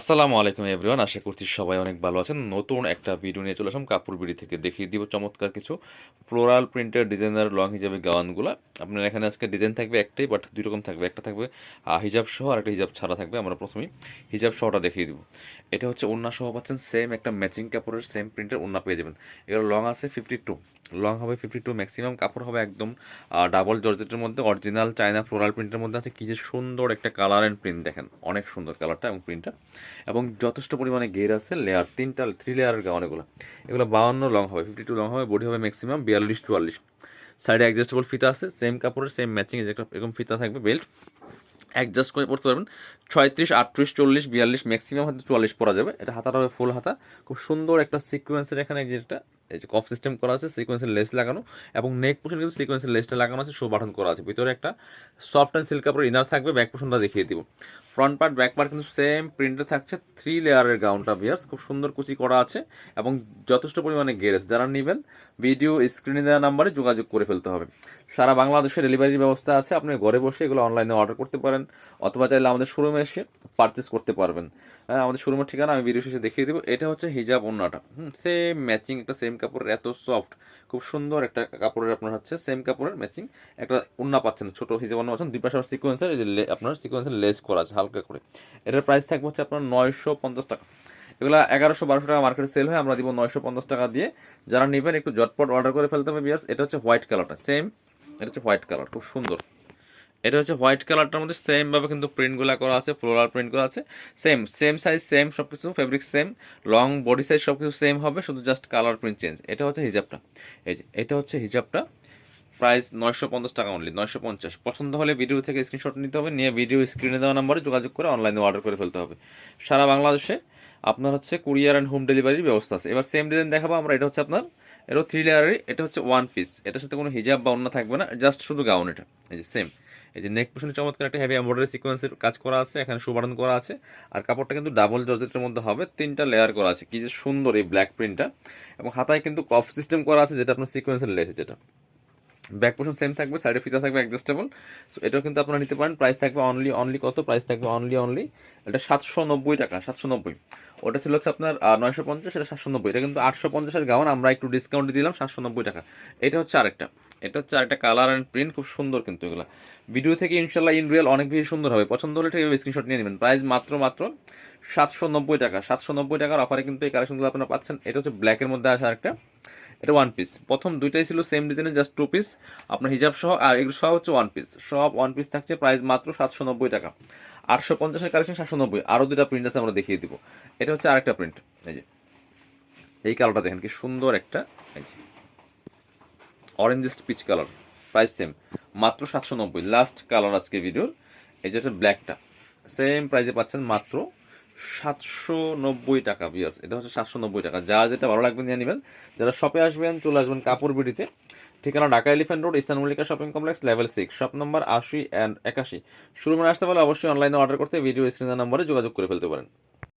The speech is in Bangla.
আসসালামু আলাইকুম এভরিওয়ান, আশা করছি সবাই অনেক ভালো আছেন। নতুন একটা ভিডিও নিয়ে চলে আসলাম কাপড় বিড়ি থেকে দেখিয়ে দিব চমৎকার কিছু ফ্লোরাল প্রিন্টের ডিজাইনার লং হিজাবে গাউনগুলো আপনার এখানে আজকে ডিজাইন থাকবে একটাই বাট দুই রকম থাকবে। একটা থাকবে হিজাব সহ, আর একটা হিজাব ছাড়া থাকবে। আমরা প্রথমেই হিজাব সহটা দেখিয়ে দিব। এটা হচ্ছে ওন্না সহ পাচ্ছেন সেম একটা ম্যাচিং কাপড়ের সেম প্রিন্টের ওন্না পেয়ে যাবেন। এগুলো লং আছে ফিফটি টু লং হবে ফিফটি টু ম্যাক্সিমাম কাপড় হবে একদম ডাবল জর্জেটের মধ্যে অরিজিনাল চায়না ফ্লোরাল প্রিন্টের মধ্যে আছে। কি যে সুন্দর একটা কালার অ্যান্ড প্রিন্ট দেখেন। অনেক সুন্দর কালারটা এবং প্রিন্টটা এবং যথেষ্ট পরিমাণে গের আছে লেয়ার তিনটা থ্রি লেয়ারের গাউন এগুলো এগুলো বাউন্ন লং হবে ফিফটি টু লং হবে বডি হবে ম্যাক্সিমাম বিয়াল্লিশ, চুয়াল্লিশ। সাইডে অ্যাডজাস্টেবল ফিতা আছে সেম কাপড়ের সেম ম্যাচিং এরকম ফিতা থাকবে বেল্ট অ্যাডজাস্ট করে পড়তে পারবেন। ছয়ত্রিশ, আটত্রিশ, চল্লিশ, বিয়াল্লিশ ম্যাক্সিমাম হয়তো চুয়াল্লিশ পরা যাবে। এটা হাতাটা হবে ফুল হাতা। খুব সুন্দর একটা সিকোয়েন্সের এখানে যেটা এই যে কফ সিস্টেম করা আছে সিকোয়েন্সের লেস লাগানো এবং নেক পোর্শন কিন্তু সিকোয়েন্সের লেসটা লাগানো আছে শো বাটন করা আছে। ভিতরে একটা সফট অ্যান্ড সিল্ক কাপড় ইনার থাকবে ব্যাক পোর্শনটা দেখিয়ে দিব। ফ্রন্ট পার্ট ব্যাক পার্ট কিন্তু সেম প্রিন্টে থাকছে থ্রি লেয়ারের গাউনটা ভিয়ার্স খুব সুন্দর কুচি করা আছে এবং যথেষ্ট পরিমাণে গেরেজ যারা নেবেন ভিডিও স্ক্রিনে দেওয়া নাম্বারে যোগাযোগ করে ফেলতে হবে। সারা বাংলাদেশে ডেলিভারির ব্যবস্থা আছে। আপনি ঘরে বসে এগুলো অনলাইনে অর্ডার করতে পারেন। অথবা চাইলে আমাদের শোরুমে এসে পারচেস করতে পারবেন। হ্যাঁ আমাদের শোরুমের ঠিকানা আমি ভিডিও শেষে দেখিয়ে দেবো। এটা হচ্ছে হিজাব ওন্নাটা। হুম সেম ম্যাচিং একটা সেম কাপড়ের, এত সফট খুব সুন্দর একটা কাপড়ের আপনার হচ্ছে সেম কাপড়ের ম্যাচিং একটা উন্না পাচ্ছেন, ছোট হিজাব ওন্না পাচ্ছেন, দুই পাশে সিকোয়েন্সের আপনার সিকোয়েন্সের লেস করা আছে, হালকা করে। এটার প্রাইস থাকবে হচ্ছে আপনার নয়শো পঞ্চাশ টাকা। এগুলো এগারোশো বারোশো টাকা মার্কেটে সেল হয়, আমরা দিব নয়শো পঞ্চাশ টাকা দিয়ে। যারা নেবেন, একটু জটপট অর্ডার করে ফেলতে হবে বিয়ার্স এটা হচ্ছে হোয়াইট কালারটা সেম এটা হচ্ছে হোয়াইট কালার খুব সুন্দর। এটা হচ্ছে হোয়াইট কালারটার মধ্যে সেম ভাবে কিন্তু প্রিন্টগুলো করা আছে ফ্লোরাল প্রিন্ট আছে। সেম সেম সাইজ সেম সব কিছু fabric same long body size সব কিছু সেম হবে, শুধু জাস্ট কালার প্রিন্ট চেঞ্জ এটা হচ্ছে হিজাবটা। এই যে, এটা হচ্ছে হিজাবটা। প্রাইস নয়শো পঞ্চাশ টাকা অনলি নয়শো পঞ্চাশ। পছন্দ হলে ভিডিও থেকে স্ক্রিনশট নিতে হবে, নিয়ে ভিডিও স্ক্রিনে দেওয়া নম্বরে যোগাযোগ করে অনলাইনে অর্ডার করে ফেলতে হবে। সারা বাংলাদেশে আপনার হচ্ছে কুরিয়ার অ্যান্ড হোম ডেলিভারির ব্যবস্থা আছে। এবার সেম ডিজাইন দেখাবো আমরা, এটা হচ্ছে আপনার, এটা থ্রি লেয়ারের এটা হচ্ছে ওয়ান পিস এটার সাথে কোনো হিজাব বা অন্য থাকবে না জাস্ট শুধু গাউন এটা। এই যে সেম এই যে নেক পোশনে চমৎকার একটা হেভি এমব্রয়ডারি সিকোয়েন্সের কাজ করা আছে, এখানে সুবারণ করা আছে, আর কাপড়টা কিন্তু ডাবল জর্জেটের মধ্যে হবে, তিনটা লেয়ার করা আছে। কি যে সুন্দর এই ব্ল্যাক প্রিন্টটা এবং হাতায় কিন্তু কফ সিস্টেম করা আছে, যেটা আপনার সিকোয়েন্সের লেস যেটা। ব্যাক পোর্শন সেম থাকবে সাইডে ফিতা থাকবে অ্যাডজাস্টেবল সো এটাও কিন্তু আপনারা নিতে পারেন। প্রাইস থাকবে অনলি অনলি কত? প্রাইস থাকবে অনলি অনলি এটা সাতশো নব্বই টাকা, সাতশো নব্বই। ওটা ছিল হচ্ছে আপনার নয়শো পঞ্চাশ, এটা সাতশো নব্বই। এটা কিন্তু আটশো পঞ্চাশের গাউন আমরা একটু ডিসকাউন্ট দিলাম, সাতশো নব্বই টাকা। এটা হচ্ছে আরেকটা। এটা হচ্ছে আরেকটা কালার অ্যান্ড প্রিন্ট খুব সুন্দর কিন্তু এগুলো। ভিডিও থেকে ইনশাল্লাহ ইন রিয়েল অনেক বেশি সুন্দর হবে। পছন্দ হলে ঠিক স্ক্রিনশট নিয়ে নেবেন। প্রাইস মাত্র মাত্র সাতশো নব্বই টাকা। সাতশো নব্বই টাকার অফারে কিন্তু এই কালেকশনগুলো আপনারা পাচ্ছেন। এটা হচ্ছে ব্ল্যাকের মধ্যে আসা আরেকটা। এটা ওয়ান পিস প্রথম দুইটাই ছিল সেম ডিজাইনের জাস্ট টু পিস আপনার হিজাব সহ, আর এগুলো সব হচ্ছে ওয়ান পিস সব ওয়ান পিস থাকছে প্রাইস মাত্র সাতশো নব্বই টাকা। আটশো পঞ্চাশের কালেকশন সাতশো নব্বই। আরও দুটা প্রিন্ট আছে, আমরা দেখিয়ে দিব। এটা হচ্ছে আরেকটা প্রিন্ট এই যে, এই কালারটা দেখেন, কি সুন্দর একটা, এই যে। অরেঞ্জেস্ট পিচ কালার প্রাইস সেম মাত্র সাতশো নব্বই। লাস্ট কালার আজকে ভিডিওর এই যে যেটা ব্ল্যাকটা সেম প্রাইসে পাচ্ছেন মাত্র সাতশো নব্বই টাকা বিয়াস এটা হচ্ছে সাতশো নব্বই টাকা। যা যেটা ভালো লাগবে নিয়ে নেবেন। যারা শপে আসবেন, চলে আসবেন কাপড় বিড়িতে। ঠিকানা Dhaka elephant road ইস্তান Mallika shopping complex level six shop number আশি অ্যান্ড একাশি। শুরু মানে আসতে পারলে অবশ্যই অনলাইনে অর্ডার করতে ভিডিও স্ক্রিনের নম্বরে যোগাযোগ করে ফেলতে পারেন।